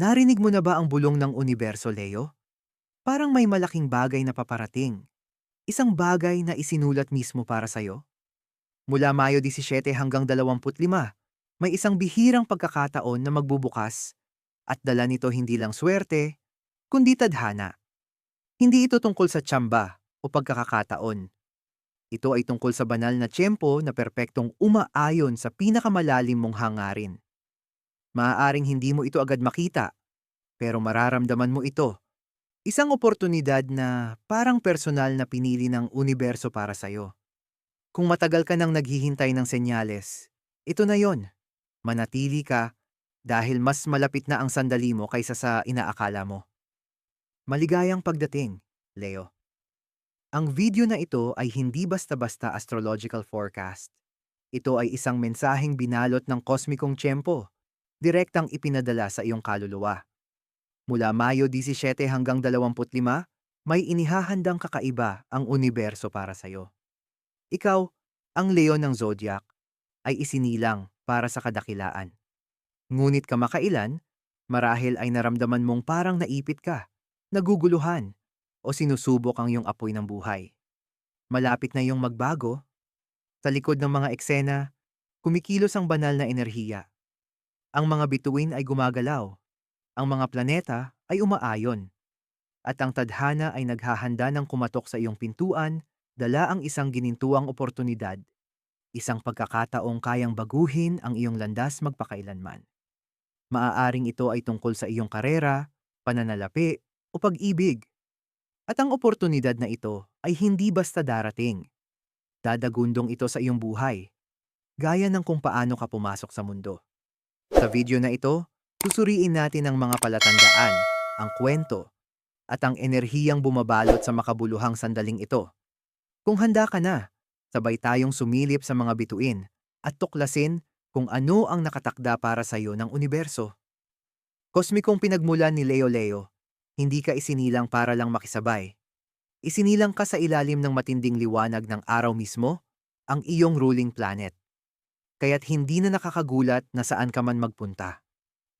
Narinig mo na ba ang bulong ng universo, Leo? Parang may malaking bagay na paparating. Isang bagay na isinulat mismo para sa'yo. Mula Mayo 17 hanggang 25, may isang bihirang pagkakataon na magbubukas at dala nito hindi lang swerte, kundi tadhana. Hindi ito tungkol sa tsamba o pagkakataon. Ito ay tungkol sa banal na tiyempo na perpektong umaayon sa pinakamalalim mong hangarin. Maaaring hindi mo ito agad makita, pero mararamdaman mo ito. Isang oportunidad na parang personal na pinili ng universo para sa'yo. Kung matagal ka nang naghihintay ng senyales, ito na yon. Manatili ka dahil mas malapit na ang sandali mo kaysa sa inaakala mo. Maligayang pagdating, Leo. Ang video na ito ay hindi basta-basta astrological forecast. Ito ay isang mensaheng binalot ng kosmikong tiyempo direktang ipinadala sa iyong kaluluwa. Mula Mayo 17 hanggang 25, may inihahandang kakaiba ang universo para sa iyo. Ikaw, ang Leo ng Zodiac, ay isinilang para sa kadakilaan. Ngunit kamakailan, marahil ay naramdaman mong parang naipit ka, naguguluhan, o sinusubok ang iyong apoy ng buhay. Malapit na iyong magbago. Sa likod ng mga eksena, kumikilos ang banal na enerhiya ang mga bituin ay gumagalaw. Ang mga planeta ay umaayon. At ang tadhana ay naghahanda ng kumatok sa iyong pintuan, dala ang isang ginintuang oportunidad. Isang pagkakataong kayang baguhin ang iyong landas magpakailanman. Maaaring ito ay tungkol sa iyong karera, pananalapi, o pag-ibig. At ang oportunidad na ito ay hindi basta darating. Dadagundong ito sa iyong buhay, gaya ng kung paano ka pumasok sa mundo. Sa video na ito, susuriin natin ang mga palatandaan, ang kwento, at ang enerhiyang bumabalot sa makabuluhang sandaling ito. Kung handa ka na, sabay tayong sumilip sa mga bituin at tuklasin kung ano ang nakatakda para sa iyo ng universo. Kosmikong pinagmulan ni Leo Leo, hindi ka isinilang para lang makisabay. Isinilang ka sa ilalim ng matinding liwanag ng araw mismo, ang iyong ruling planet kaya't hindi na nakakagulat na saan ka man magpunta.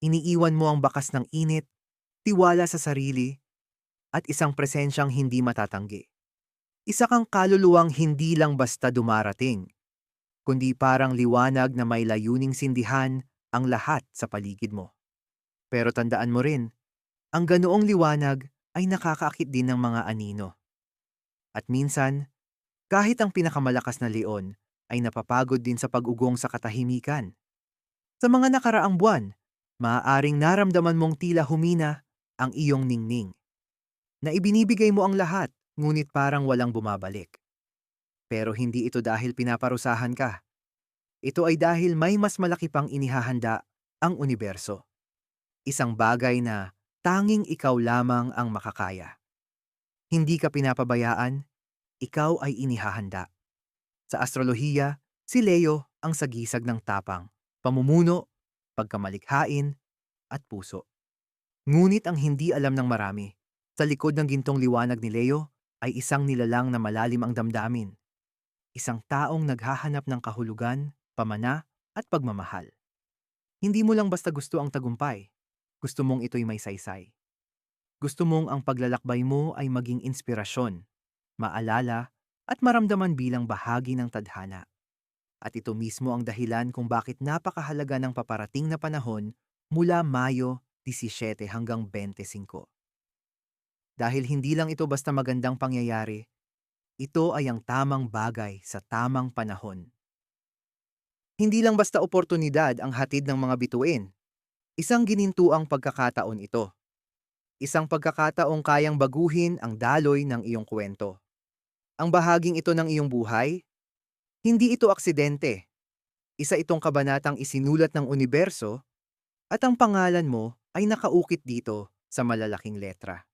Iniiwan mo ang bakas ng init, tiwala sa sarili, at isang presensyang hindi matatanggi. Isa kang kaluluwang hindi lang basta dumarating, kundi parang liwanag na may layuning sindihan ang lahat sa paligid mo. Pero tandaan mo rin, ang ganoong liwanag ay nakakaakit din ng mga anino. At minsan, kahit ang pinakamalakas na leon ay napapagod din sa pag-ugong sa katahimikan. Sa mga nakaraang buwan, maaaring naramdaman mong tila humina ang iyong ningning. Na ibinibigay mo ang lahat, ngunit parang walang bumabalik. Pero hindi ito dahil pinaparusahan ka. Ito ay dahil may mas malaki pang inihahanda ang universo. Isang bagay na tanging ikaw lamang ang makakaya. Hindi ka pinapabayaan, ikaw ay inihahanda. Sa astrolohiya, si Leo ang sagisag ng tapang, pamumuno, pagkamalikhain, at puso. Ngunit ang hindi alam ng marami, sa likod ng gintong liwanag ni Leo ay isang nilalang na malalim ang damdamin. Isang taong naghahanap ng kahulugan, pamana, at pagmamahal. Hindi mo lang basta gusto ang tagumpay, gusto mong ito'y may saysay. Gusto mong ang paglalakbay mo ay maging inspirasyon, maalala at maramdaman bilang bahagi ng tadhana. At ito mismo ang dahilan kung bakit napakahalaga ng paparating na panahon mula Mayo 17 hanggang 25. Dahil hindi lang ito basta magandang pangyayari, ito ay ang tamang bagay sa tamang panahon. Hindi lang basta oportunidad ang hatid ng mga bituin. Isang ginintuang pagkakataon ito. Isang pagkakataong kayang baguhin ang daloy ng iyong kwento ang bahaging ito ng iyong buhay? Hindi ito aksidente. Isa itong kabanatang isinulat ng universo at ang pangalan mo ay nakaukit dito sa malalaking letra.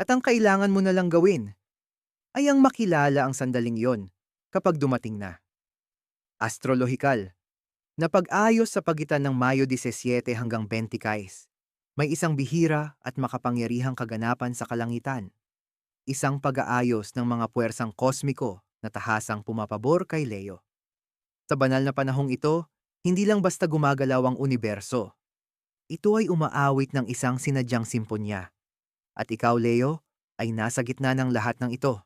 At ang kailangan mo na lang gawin ay ang makilala ang sandaling yon kapag dumating na. Astrolohikal, na pag-ayos sa pagitan ng Mayo 17 hanggang 20 Kais, may isang bihira at makapangyarihang kaganapan sa kalangitan isang pag-aayos ng mga puwersang kosmiko na tahasang pumapabor kay Leo. Sa banal na panahong ito, hindi lang basta gumagalaw ang universo. ito ay umaawit ng isang sinadyang simponya. At ikaw, Leo, ay nasa gitna ng lahat ng ito.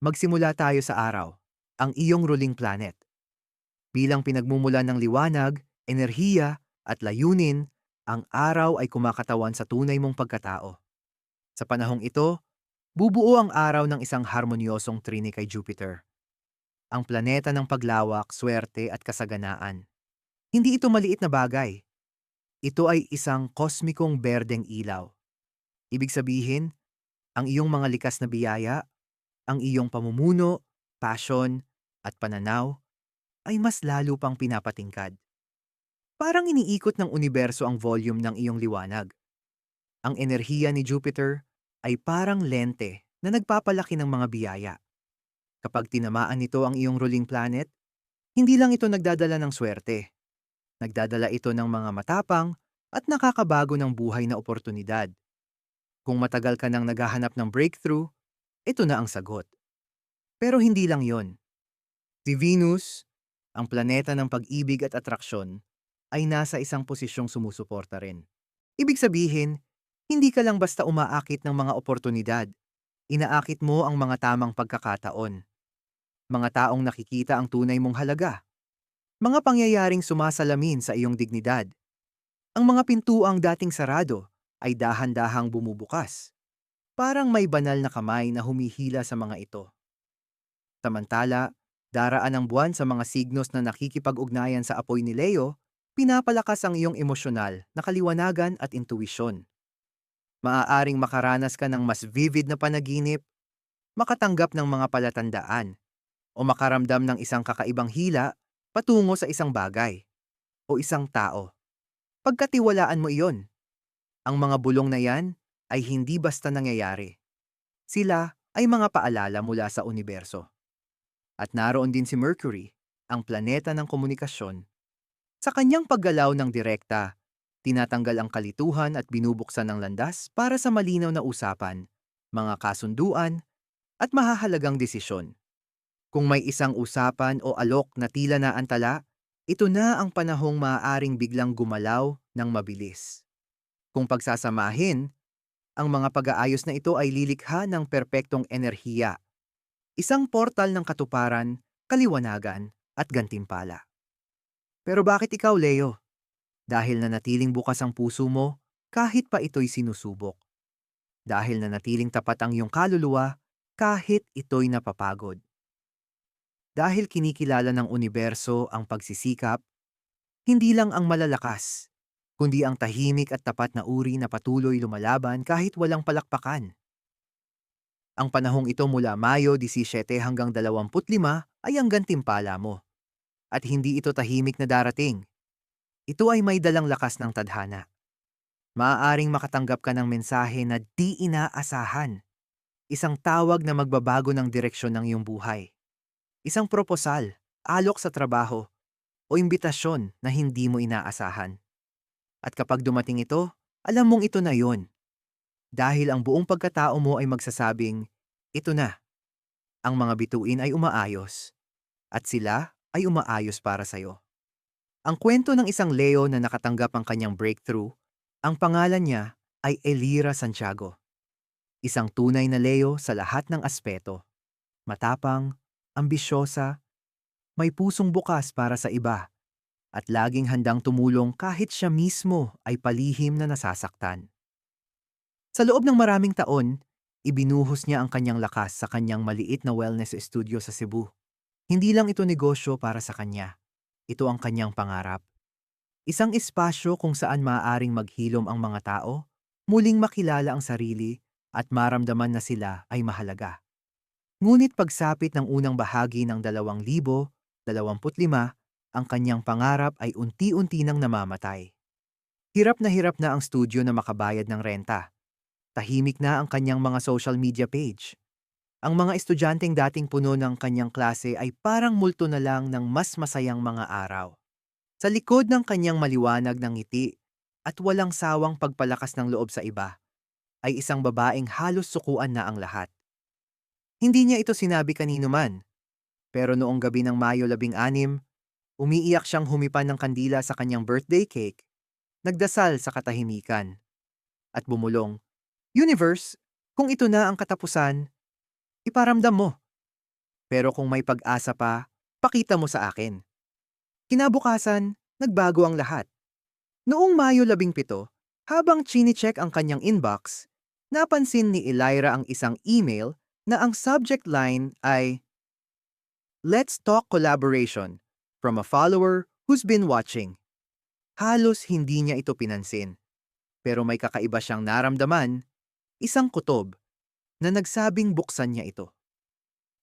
Magsimula tayo sa araw, ang iyong ruling planet. Bilang pinagmumulan ng liwanag, enerhiya, at layunin, ang araw ay kumakatawan sa tunay mong pagkatao. Sa panahong ito, bubuo ang araw ng isang harmonyosong trini kay Jupiter. Ang planeta ng paglawak, swerte at kasaganaan. Hindi ito maliit na bagay. Ito ay isang kosmikong berdeng ilaw. Ibig sabihin, ang iyong mga likas na biyaya, ang iyong pamumuno, passion, at pananaw ay mas lalo pang pinapatingkad. Parang iniikot ng universo ang volume ng iyong liwanag. Ang enerhiya ni Jupiter ay parang lente na nagpapalaki ng mga biyaya. Kapag tinamaan nito ang iyong ruling planet, hindi lang ito nagdadala ng swerte. Nagdadala ito ng mga matapang at nakakabago ng buhay na oportunidad. Kung matagal ka nang naghahanap ng breakthrough, ito na ang sagot. Pero hindi lang yon. Si Venus, ang planeta ng pag-ibig at atraksyon, ay nasa isang posisyong sumusuporta rin. Ibig sabihin, hindi ka lang basta umaakit ng mga oportunidad. Inaakit mo ang mga tamang pagkakataon. Mga taong nakikita ang tunay mong halaga. Mga pangyayaring sumasalamin sa iyong dignidad. Ang mga pintuang dating sarado ay dahan-dahang bumubukas. Parang may banal na kamay na humihila sa mga ito. Samantala, daraan ang buwan sa mga signos na nakikipag-ugnayan sa apoy ni Leo, pinapalakas ang iyong emosyonal na kaliwanagan at intuwisyon. Maaaring makaranas ka ng mas vivid na panaginip, makatanggap ng mga palatandaan, o makaramdam ng isang kakaibang hila patungo sa isang bagay o isang tao. Pagkatiwalaan mo iyon, ang mga bulong na yan ay hindi basta nangyayari. Sila ay mga paalala mula sa universo. At naroon din si Mercury, ang planeta ng komunikasyon. Sa kanyang paggalaw ng direkta, tinatanggal ang kalituhan at binubuksan ng landas para sa malinaw na usapan, mga kasunduan, at mahahalagang desisyon. Kung may isang usapan o alok na tila na antala, ito na ang panahong maaaring biglang gumalaw ng mabilis. Kung pagsasamahin, ang mga pag-aayos na ito ay lilikha ng perpektong enerhiya. Isang portal ng katuparan, kaliwanagan, at gantimpala. Pero bakit ikaw, Leo? Dahil na natiling bukas ang puso mo kahit pa ito'y sinusubok. Dahil na natiling tapat ang iyong kaluluwa kahit ito'y napapagod. Dahil kinikilala ng universo ang pagsisikap, hindi lang ang malalakas, kundi ang tahimik at tapat na uri na patuloy lumalaban kahit walang palakpakan. Ang panahong ito mula Mayo 17 hanggang 25 ay ang gantimpala mo. At hindi ito tahimik na darating. Ito ay may dalang lakas ng tadhana. Maaaring makatanggap ka ng mensahe na di inaasahan. Isang tawag na magbabago ng direksyon ng iyong buhay. Isang proposal, alok sa trabaho, o imbitasyon na hindi mo inaasahan. At kapag dumating ito, alam mong ito na yon. Dahil ang buong pagkatao mo ay magsasabing, ito na. Ang mga bituin ay umaayos. At sila ay umaayos para sa'yo. Ang kwento ng isang Leo na nakatanggap ang kanyang breakthrough, ang pangalan niya ay Elira Santiago. Isang tunay na Leo sa lahat ng aspeto. Matapang, ambisyosa, may pusong bukas para sa iba at laging handang tumulong kahit siya mismo ay palihim na nasasaktan. Sa loob ng maraming taon, ibinuhos niya ang kanyang lakas sa kanyang maliit na wellness studio sa Cebu. Hindi lang ito negosyo para sa kanya. Ito ang kanyang pangarap. Isang espasyo kung saan maaaring maghilom ang mga tao, muling makilala ang sarili at maramdaman na sila ay mahalaga. Ngunit pagsapit ng unang bahagi ng 2025, ang kanyang pangarap ay unti-unti nang namamatay. Hirap na hirap na ang studio na makabayad ng renta. Tahimik na ang kanyang mga social media page. Ang mga estudyanteng dating puno ng kanyang klase ay parang multo na lang ng mas masayang mga araw. Sa likod ng kanyang maliwanag ng ngiti at walang sawang pagpalakas ng loob sa iba, ay isang babaeng halos sukuan na ang lahat. Hindi niya ito sinabi kanino man, pero noong gabi ng Mayo 16, Umiiyak siyang humipan ng kandila sa kanyang birthday cake. nagdasal sa katahimikan. At bumulong, Universe, kung ito na ang katapusan, iparamdam mo. Pero kung may pag-asa pa, pakita mo sa akin. Kinabukasan, nagbago ang lahat. Noong Mayo 17, habang chine-check ang kanyang inbox, napansin ni Elira ang isang email na ang subject line ay Let's Talk Collaboration from a follower who's been watching. Halos hindi niya ito pinansin. Pero may kakaiba siyang naramdaman, isang kutob, na nagsabing buksan niya ito.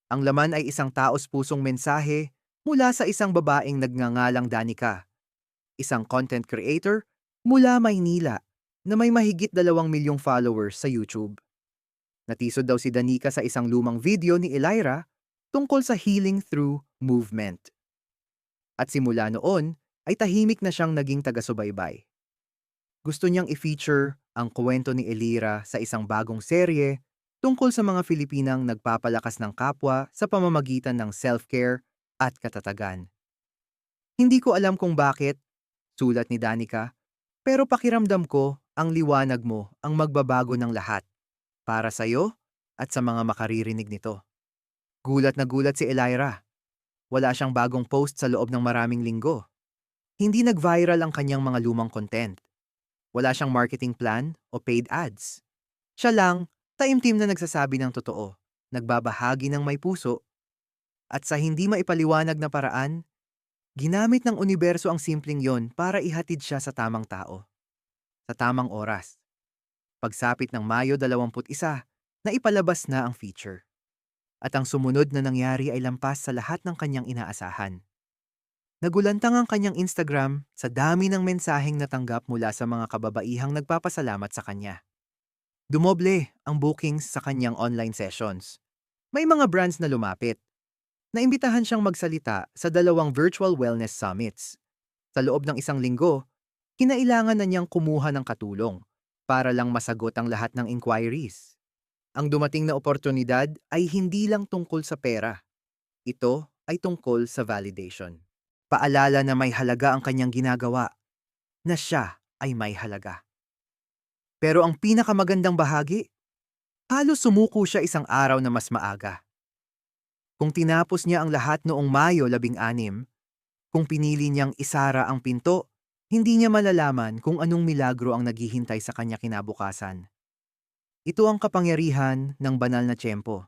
Ang laman ay isang taos-pusong mensahe mula sa isang babaeng nagngangalang Danica, isang content creator mula Maynila na may mahigit dalawang milyong followers sa YouTube. Natisod daw si Danica sa isang lumang video ni Elira tungkol sa healing through movement. At simula noon ay tahimik na siyang naging taga-subaybay. Gusto niyang i-feature ang kwento ni Elira sa isang bagong serye tungkol sa mga Filipinang nagpapalakas ng kapwa sa pamamagitan ng self-care at katatagan. Hindi ko alam kung bakit, sulat ni Danica, pero pakiramdam ko ang liwanag mo ang magbabago ng lahat para sa iyo at sa mga makaririnig nito. Gulat na gulat si Elira. Wala siyang bagong post sa loob ng maraming linggo. Hindi nag-viral ang kanyang mga lumang content. Wala siyang marketing plan o paid ads. Siya lang, taimtim na nagsasabi ng totoo, nagbabahagi ng may puso, at sa hindi maipaliwanag na paraan, ginamit ng universo ang simpleng yon para ihatid siya sa tamang tao. Sa tamang oras. Pagsapit ng Mayo 21, na ipalabas na ang feature. At ang sumunod na nangyari ay lampas sa lahat ng kanyang inaasahan. Nagulantang ang kanyang Instagram sa dami ng mensaheng natanggap mula sa mga kababaihang nagpapasalamat sa kanya. Dumoble ang bookings sa kanyang online sessions. May mga brands na lumapit. Naimbitahan siyang magsalita sa dalawang virtual wellness summits. Sa loob ng isang linggo, kinailangan na niyang kumuha ng katulong para lang masagot ang lahat ng inquiries. Ang dumating na oportunidad ay hindi lang tungkol sa pera. Ito ay tungkol sa validation. Paalala na may halaga ang kanyang ginagawa, na siya ay may halaga. Pero ang pinakamagandang bahagi, halos sumuko siya isang araw na mas maaga. Kung tinapos niya ang lahat noong Mayo 16, kung pinili niyang isara ang pinto, hindi niya malalaman kung anong milagro ang naghihintay sa kanya kinabukasan. Ito ang kapangyarihan ng banal na tiyempo.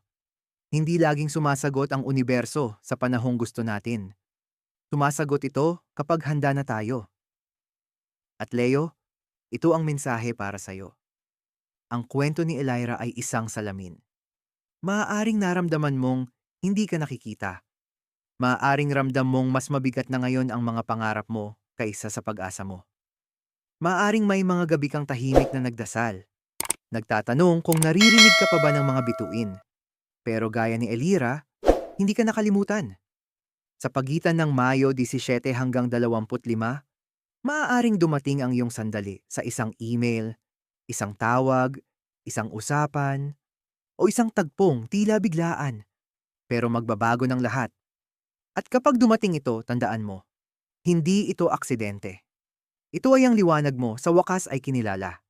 Hindi laging sumasagot ang universo sa panahong gusto natin. Sumasagot ito kapag handa na tayo. At Leo, ito ang mensahe para sa'yo. Ang kwento ni Elira ay isang salamin. Maaaring naramdaman mong hindi ka nakikita. Maaaring ramdam mong mas mabigat na ngayon ang mga pangarap mo kaysa sa pag-asa mo. Maaaring may mga gabi kang tahimik na nagdasal. Nagtatanong kung naririnig ka pa ba ng mga bituin. Pero gaya ni Elira, hindi ka nakalimutan. Sa pagitan ng Mayo 17 hanggang 25, maaaring dumating ang iyong sandali sa isang email, isang tawag, isang usapan, o isang tagpong tila biglaan. Pero magbabago ng lahat. At kapag dumating ito, tandaan mo, hindi ito aksidente. Ito ay ang liwanag mo sa wakas ay kinilala.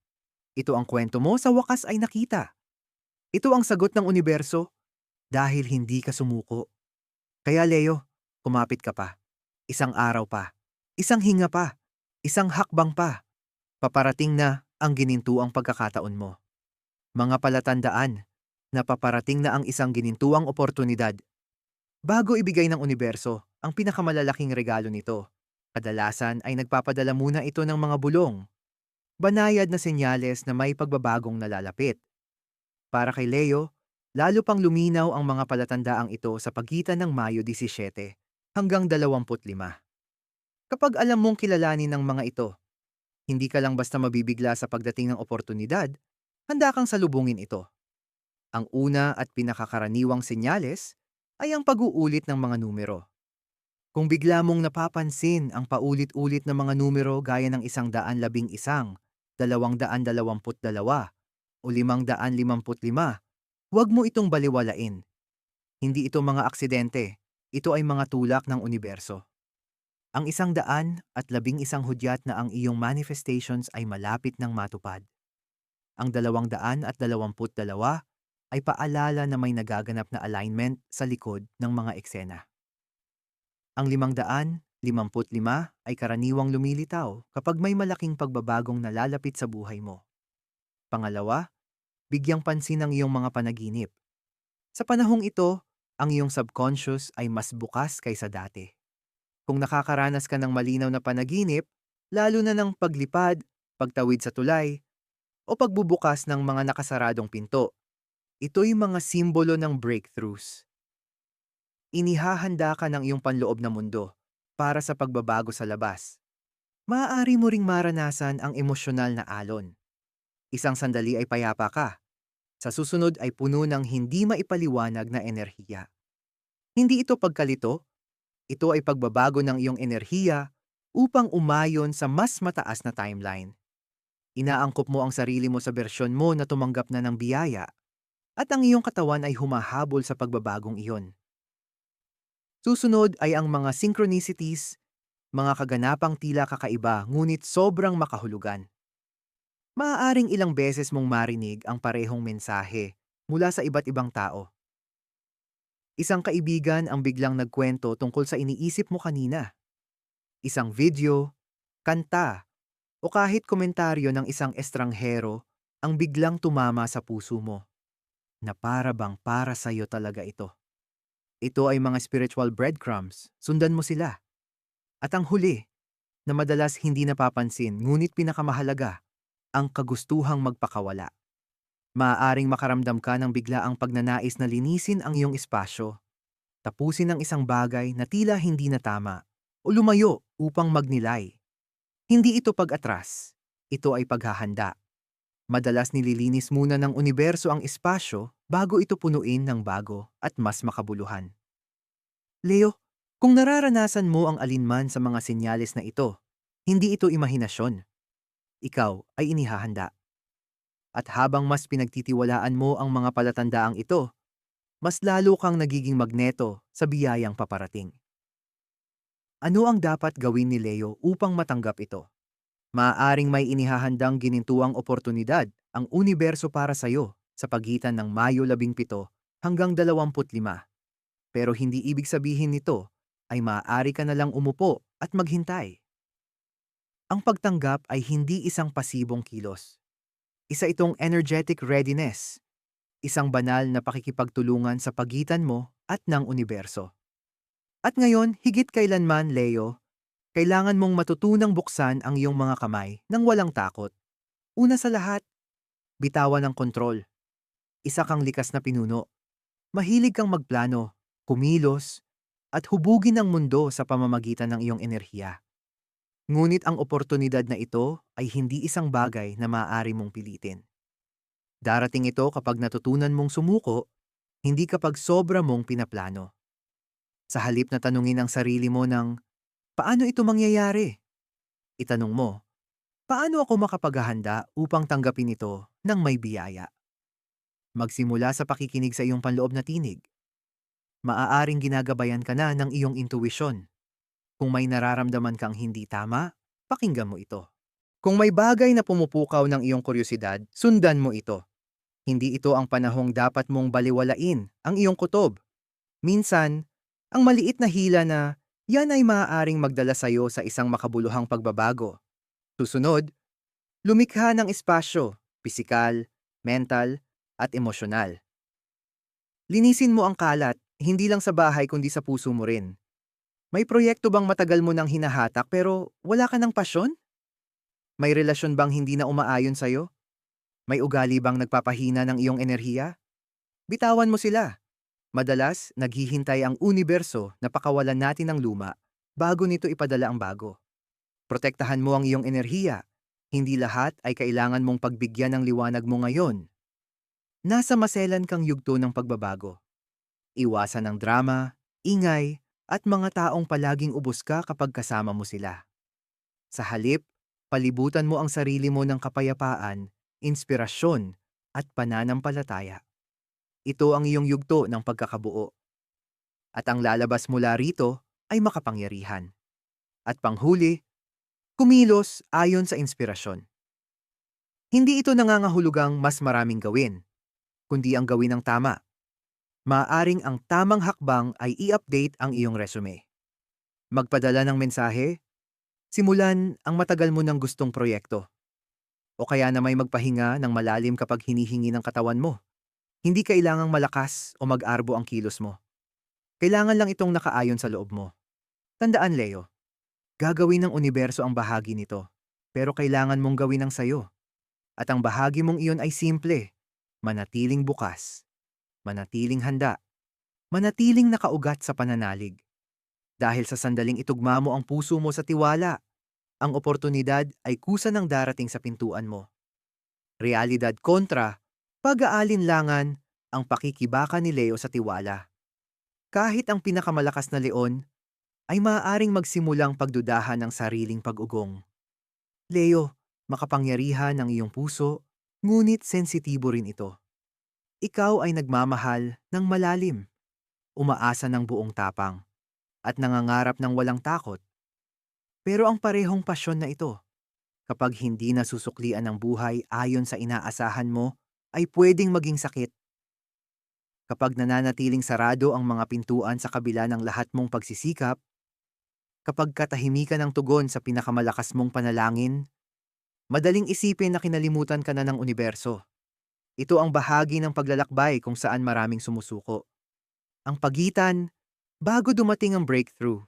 Ito ang kwento mo sa wakas ay nakita. Ito ang sagot ng universo dahil hindi ka sumuko. Kaya Leo, Kumapit ka pa. Isang araw pa. Isang hinga pa. Isang hakbang pa. Paparating na ang ginintuang pagkakataon mo. Mga palatandaan na paparating na ang isang ginintuang oportunidad. Bago ibigay ng universo ang pinakamalalaking regalo nito, kadalasan ay nagpapadala muna ito ng mga bulong. Banayad na senyales na may pagbabagong nalalapit. Para kay Leo, lalo pang luminaw ang mga palatandaang ito sa pagitan ng Mayo 17 hanggang 25. Kapag alam mong kilalanin ng mga ito, hindi ka lang basta mabibigla sa pagdating ng oportunidad, handa kang salubungin ito. Ang una at pinakakaraniwang senyales ay ang pag-uulit ng mga numero. Kung bigla mong napapansin ang paulit-ulit na mga numero gaya ng isang daan labing isang, dalawang daan dalawamput dalawa, o limang daan limamput lima, huwag mo itong baliwalain. Hindi ito mga aksidente, ito ay mga tulak ng universo. Ang isang daan at labing isang hudyat na ang iyong manifestations ay malapit ng matupad. Ang dalawang daan at dalawamput dalawa ay paalala na may nagaganap na alignment sa likod ng mga eksena. Ang limang daan, limamput lima ay karaniwang lumilitaw kapag may malaking pagbabagong nalalapit sa buhay mo. Pangalawa, bigyang pansin ang iyong mga panaginip. Sa panahong ito, ang iyong subconscious ay mas bukas kaysa dati. Kung nakakaranas ka ng malinaw na panaginip, lalo na ng paglipad, pagtawid sa tulay, o pagbubukas ng mga nakasaradong pinto, ito'y mga simbolo ng breakthroughs. Inihahanda ka ng iyong panloob na mundo para sa pagbabago sa labas. Maaari mo ring maranasan ang emosyonal na alon. Isang sandali ay payapa ka. Sa susunod ay puno ng hindi maipaliwanag na enerhiya. Hindi ito pagkalito, ito ay pagbabago ng iyong enerhiya upang umayon sa mas mataas na timeline. Inaangkop mo ang sarili mo sa bersyon mo na tumanggap na ng biyaya at ang iyong katawan ay humahabol sa pagbabagong iyon. Susunod ay ang mga synchronicities, mga kaganapang tila kakaiba ngunit sobrang makahulugan. Maaaring ilang beses mong marinig ang parehong mensahe mula sa iba't ibang tao. Isang kaibigan ang biglang nagkwento tungkol sa iniisip mo kanina. Isang video, kanta, o kahit komentaryo ng isang estranghero ang biglang tumama sa puso mo. Na para bang para sa iyo talaga ito. Ito ay mga spiritual breadcrumbs, sundan mo sila. At ang huli, na madalas hindi napapansin ngunit pinakamahalaga, ang kagustuhang magpakawala. Maaaring makaramdam ka ng biglaang pagnanais na linisin ang iyong espasyo, tapusin ang isang bagay na tila hindi na tama, o lumayo upang magnilay. Hindi ito pag-atras, ito ay paghahanda. Madalas nililinis muna ng universo ang espasyo bago ito punuin ng bago at mas makabuluhan. Leo, kung nararanasan mo ang alinman sa mga senyales na ito, hindi ito imahinasyon. Ikaw ay inihahanda. At habang mas pinagtitiwalaan mo ang mga palatandaang ito, mas lalo kang nagiging magneto sa biyayang paparating. Ano ang dapat gawin ni Leo upang matanggap ito? Maaaring may inihahandang ginintuang oportunidad ang universo para sa iyo sa pagitan ng Mayo 17 hanggang 25. Pero hindi ibig sabihin nito ay maaari ka na lang umupo at maghintay. Ang pagtanggap ay hindi isang pasibong kilos. Isa itong energetic readiness, isang banal na pakikipagtulungan sa pagitan mo at ng universo. At ngayon, higit kailanman, Leo, kailangan mong matutunang buksan ang iyong mga kamay nang walang takot. Una sa lahat, bitawan ng kontrol. Isa kang likas na pinuno. Mahilig kang magplano, kumilos, at hubugin ang mundo sa pamamagitan ng iyong enerhiya. Ngunit ang oportunidad na ito ay hindi isang bagay na maaari mong pilitin. Darating ito kapag natutunan mong sumuko, hindi kapag sobra mong pinaplano. Sa halip na tanungin ang sarili mo ng, paano ito mangyayari? Itanong mo, paano ako makapaghahanda upang tanggapin ito ng may biyaya? Magsimula sa pakikinig sa iyong panloob na tinig. Maaaring ginagabayan ka na ng iyong intuwisyon kung may nararamdaman kang hindi tama, pakinggan mo ito. Kung may bagay na pumupukaw ng iyong kuryosidad, sundan mo ito. Hindi ito ang panahong dapat mong baliwalain ang iyong kutob. Minsan, ang maliit na hila na yan ay maaaring magdala sa iyo sa isang makabuluhang pagbabago. Susunod, lumikha ng espasyo, pisikal, mental, at emosyonal. Linisin mo ang kalat, hindi lang sa bahay kundi sa puso mo rin. May proyekto bang matagal mo nang hinahatak pero wala ka ng pasyon? May relasyon bang hindi na umaayon sa'yo? May ugali bang nagpapahina ng iyong enerhiya? Bitawan mo sila. Madalas, naghihintay ang universo na pakawalan natin ng luma bago nito ipadala ang bago. Protektahan mo ang iyong enerhiya. Hindi lahat ay kailangan mong pagbigyan ng liwanag mo ngayon. Nasa maselan kang yugto ng pagbabago. Iwasan ang drama, ingay, at mga taong palaging ubos ka kapag kasama mo sila. Sa halip, palibutan mo ang sarili mo ng kapayapaan, inspirasyon, at pananampalataya. Ito ang iyong yugto ng pagkakabuo. At ang lalabas mula rito ay makapangyarihan. At panghuli, kumilos ayon sa inspirasyon. Hindi ito nangangahulugang mas maraming gawin, kundi ang gawin ng tama. Maaring ang tamang hakbang ay i-update ang iyong resume. Magpadala ng mensahe, simulan ang matagal mo ng gustong proyekto. O kaya na may magpahinga ng malalim kapag hinihingi ng katawan mo. Hindi kailangang malakas o mag-arbo ang kilos mo. Kailangan lang itong nakaayon sa loob mo. Tandaan, Leo, gagawin ng universo ang bahagi nito, pero kailangan mong gawin ang sayo. At ang bahagi mong iyon ay simple, manatiling bukas, manatiling handa, manatiling nakaugat sa pananalig. Dahil sa sandaling itugma mo ang puso mo sa tiwala, ang oportunidad ay kusa ng darating sa pintuan mo. Realidad kontra, pag-aalinlangan ang pakikibaka ni Leo sa tiwala. Kahit ang pinakamalakas na leon ay maaaring magsimulang pagdudahan ng sariling pag-ugong. Leo, makapangyarihan ang iyong puso, ngunit sensitibo rin ito. Ikaw ay nagmamahal ng malalim, umaasa ng buong tapang, at nangangarap ng walang takot. Pero ang parehong pasyon na ito, kapag hindi nasusuklian ng buhay ayon sa inaasahan mo, ay pwedeng maging sakit. Kapag nananatiling sarado ang mga pintuan sa kabila ng lahat mong pagsisikap, kapag katahimikan ng tugon sa pinakamalakas mong panalangin, madaling isipin na kinalimutan ka na ng universo. Ito ang bahagi ng paglalakbay kung saan maraming sumusuko. Ang pagitan, bago dumating ang breakthrough.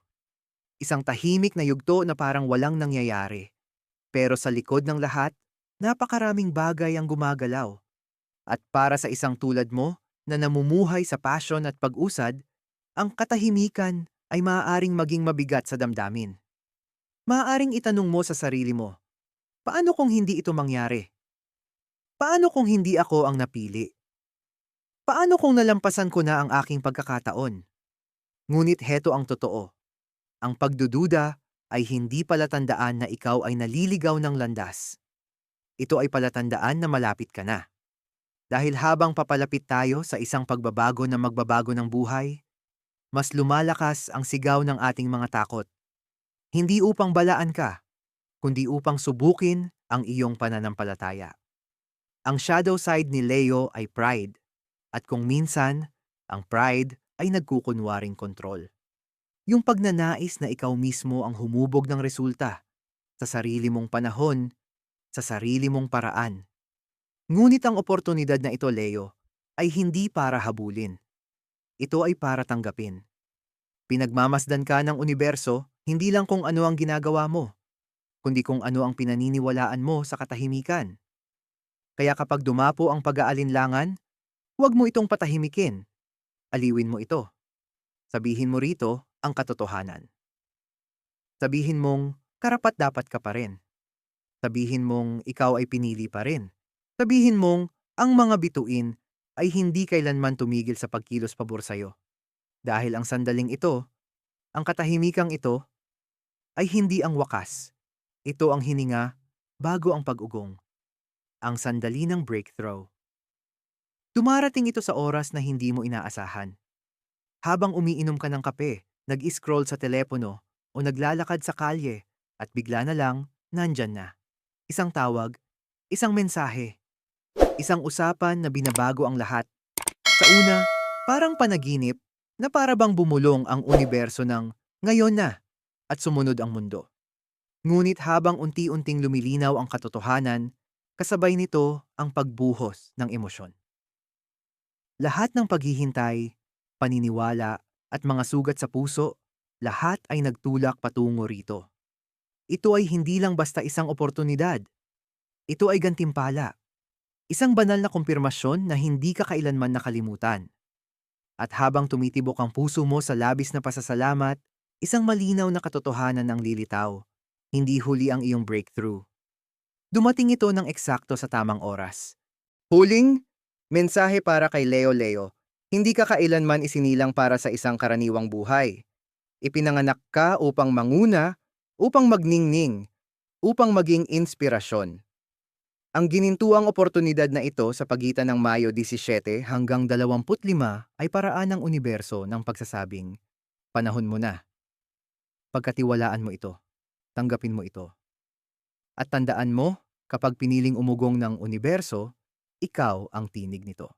Isang tahimik na yugto na parang walang nangyayari. Pero sa likod ng lahat, napakaraming bagay ang gumagalaw. At para sa isang tulad mo, na namumuhay sa passion at pag-usad, ang katahimikan ay maaaring maging mabigat sa damdamin. Maaaring itanong mo sa sarili mo, paano kung hindi ito mangyari? Paano kung hindi ako ang napili? Paano kung nalampasan ko na ang aking pagkakataon? Ngunit heto ang totoo. Ang pagdududa ay hindi palatandaan na ikaw ay naliligaw ng landas. Ito ay palatandaan na malapit ka na. Dahil habang papalapit tayo sa isang pagbabago na magbabago ng buhay, mas lumalakas ang sigaw ng ating mga takot. Hindi upang balaan ka, kundi upang subukin ang iyong pananampalataya. Ang shadow side ni Leo ay pride, at kung minsan, ang pride ay nagkukunwaring kontrol. Yung pagnanais na ikaw mismo ang humubog ng resulta sa sarili mong panahon, sa sarili mong paraan. Ngunit ang oportunidad na ito, Leo, ay hindi para habulin. Ito ay para tanggapin. Pinagmamasdan ka ng universo hindi lang kung ano ang ginagawa mo, kundi kung ano ang pinaniniwalaan mo sa katahimikan. Kaya kapag dumapo ang pag-aalinlangan, huwag mo itong patahimikin. Aliwin mo ito. Sabihin mo rito ang katotohanan. Sabihin mong karapat dapat ka pa rin. Sabihin mong ikaw ay pinili pa rin. Sabihin mong ang mga bituin ay hindi kailanman tumigil sa pagkilos pabor sa'yo. Dahil ang sandaling ito, ang katahimikang ito, ay hindi ang wakas. Ito ang hininga bago ang pag-ugong. Ang sandali ng breakthrough. Dumarating ito sa oras na hindi mo inaasahan. Habang umiinom ka ng kape, nag-scroll sa telepono, o naglalakad sa kalye, at bigla na lang, nandyan na. Isang tawag, isang mensahe, Isang usapan na binabago ang lahat. Sa una, parang panaginip na para bang bumulong ang universo ng ngayon na at sumunod ang mundo. Ngunit habang unti-unting lumilinaw ang katotohanan, kasabay nito ang pagbuhos ng emosyon. Lahat ng paghihintay, paniniwala at mga sugat sa puso, lahat ay nagtulak patungo rito. Ito ay hindi lang basta isang oportunidad. Ito ay gantimpala Isang banal na kumpirmasyon na hindi ka kailanman nakalimutan. At habang tumitibok ang puso mo sa labis na pasasalamat, isang malinaw na katotohanan ang lilitaw. Hindi huli ang iyong breakthrough. Dumating ito ng eksakto sa tamang oras. Huling, mensahe para kay Leo Leo. Hindi ka kailanman isinilang para sa isang karaniwang buhay. Ipinanganak ka upang manguna, upang magningning, upang maging inspirasyon. Ang ginintuang oportunidad na ito sa pagitan ng Mayo 17 hanggang 25 ay paraan ng universo ng pagsasabing, panahon mo na. Pagkatiwalaan mo ito. tanggapin mo ito. At tandaan mo, kapag piniling umugong ng universo, ikaw ang tinig nito.